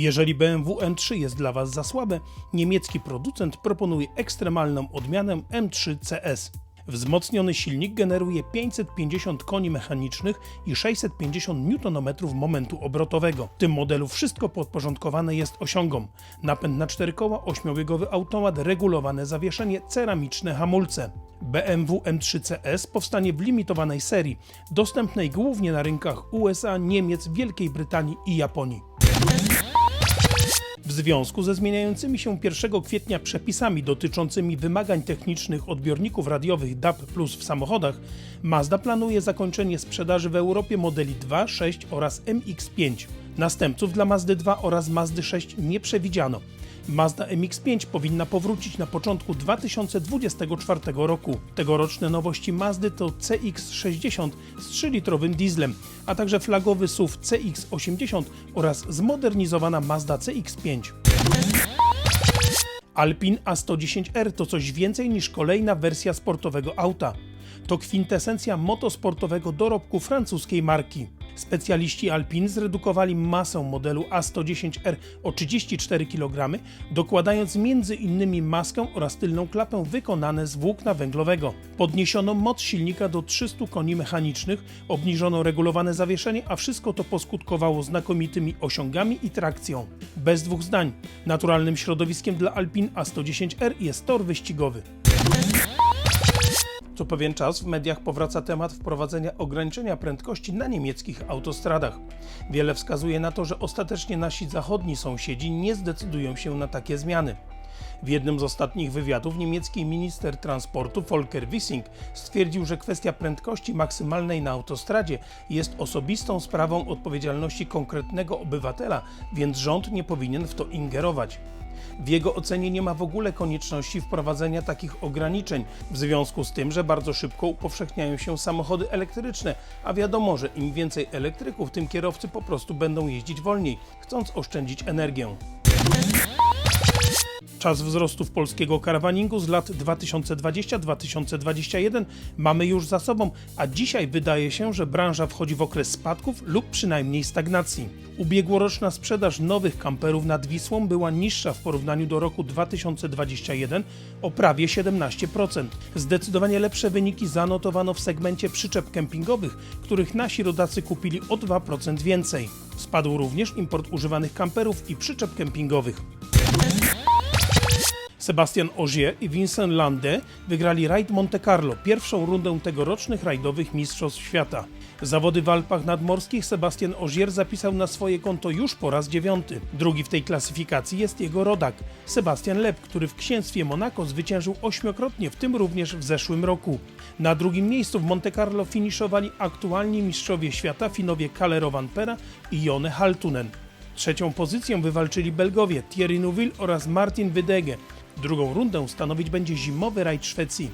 Jeżeli BMW M3 jest dla Was za słabe, niemiecki producent proponuje ekstremalną odmianę M3 CS. Wzmocniony silnik generuje 550 koni mechanicznych i 650 Nm momentu obrotowego. W tym modelu wszystko podporządkowane jest osiągom. Napęd na cztery koła, ośmiobiegowy automat, regulowane zawieszenie, ceramiczne hamulce. BMW M3 CS powstanie w limitowanej serii, dostępnej głównie na rynkach USA, Niemiec, Wielkiej Brytanii i Japonii. W związku ze zmieniającymi się 1 kwietnia przepisami dotyczącymi wymagań technicznych odbiorników radiowych DAB Plus w samochodach, Mazda planuje zakończenie sprzedaży w Europie modeli 2, 6 oraz MX5. Następców dla Mazdy 2 oraz Mazdy 6 nie przewidziano. Mazda MX5 powinna powrócić na początku 2024 roku. Tegoroczne nowości Mazdy to CX-60 z 3-litrowym dieslem, a także flagowy SUV CX-80 oraz zmodernizowana Mazda CX-5. Alpine A110R to coś więcej niż kolejna wersja sportowego auta. To kwintesencja motosportowego dorobku francuskiej marki. Specjaliści Alpine zredukowali masę modelu A110R o 34 kg, dokładając m.in. maskę oraz tylną klapę wykonane z włókna węglowego. Podniesiono moc silnika do 300 koni mechanicznych, obniżono regulowane zawieszenie, a wszystko to poskutkowało znakomitymi osiągami i trakcją. Bez dwóch zdań, naturalnym środowiskiem dla Alpine A110R jest tor wyścigowy. Co pewien czas w mediach powraca temat wprowadzenia ograniczenia prędkości na niemieckich autostradach. Wiele wskazuje na to, że ostatecznie nasi zachodni sąsiedzi nie zdecydują się na takie zmiany. W jednym z ostatnich wywiadów niemiecki minister transportu Volker Wissing stwierdził, że kwestia prędkości maksymalnej na autostradzie jest osobistą sprawą odpowiedzialności konkretnego obywatela, więc rząd nie powinien w to ingerować. W jego ocenie nie ma w ogóle konieczności wprowadzenia takich ograniczeń, w związku z tym, że bardzo szybko upowszechniają się samochody elektryczne, a wiadomo, że im więcej elektryków, tym kierowcy po prostu będą jeździć wolniej, chcąc oszczędzić energię. Czas wzrostów polskiego karawaningu z lat 2020-2021 mamy już za sobą, a dzisiaj wydaje się, że branża wchodzi w okres spadków lub przynajmniej stagnacji. Ubiegłoroczna sprzedaż nowych kamperów nad Wisłą była niższa w porównaniu do roku 2021 o prawie 17%. Zdecydowanie lepsze wyniki zanotowano w segmencie przyczep kempingowych, których nasi rodacy kupili o 2% więcej. Spadł również import używanych kamperów i przyczep kempingowych. Sebastian Ogier i Vincent Lande wygrali rajd Monte Carlo, pierwszą rundę tegorocznych rajdowych Mistrzostw Świata. Zawody w Alpach nadmorskich Sebastian Ogier zapisał na swoje konto już po raz dziewiąty. Drugi w tej klasyfikacji jest jego rodak, Sebastian Leb, który w księstwie Monaco zwyciężył ośmiokrotnie, w tym również w zeszłym roku. Na drugim miejscu w Monte Carlo finiszowali aktualni mistrzowie świata Finowie Kalle Rovanpera i Jone Haltunen. Trzecią pozycję wywalczyli Belgowie Thierry Neuville oraz Martin Wydege. Drugą rundę stanowić będzie zimowy rajd Szwecji.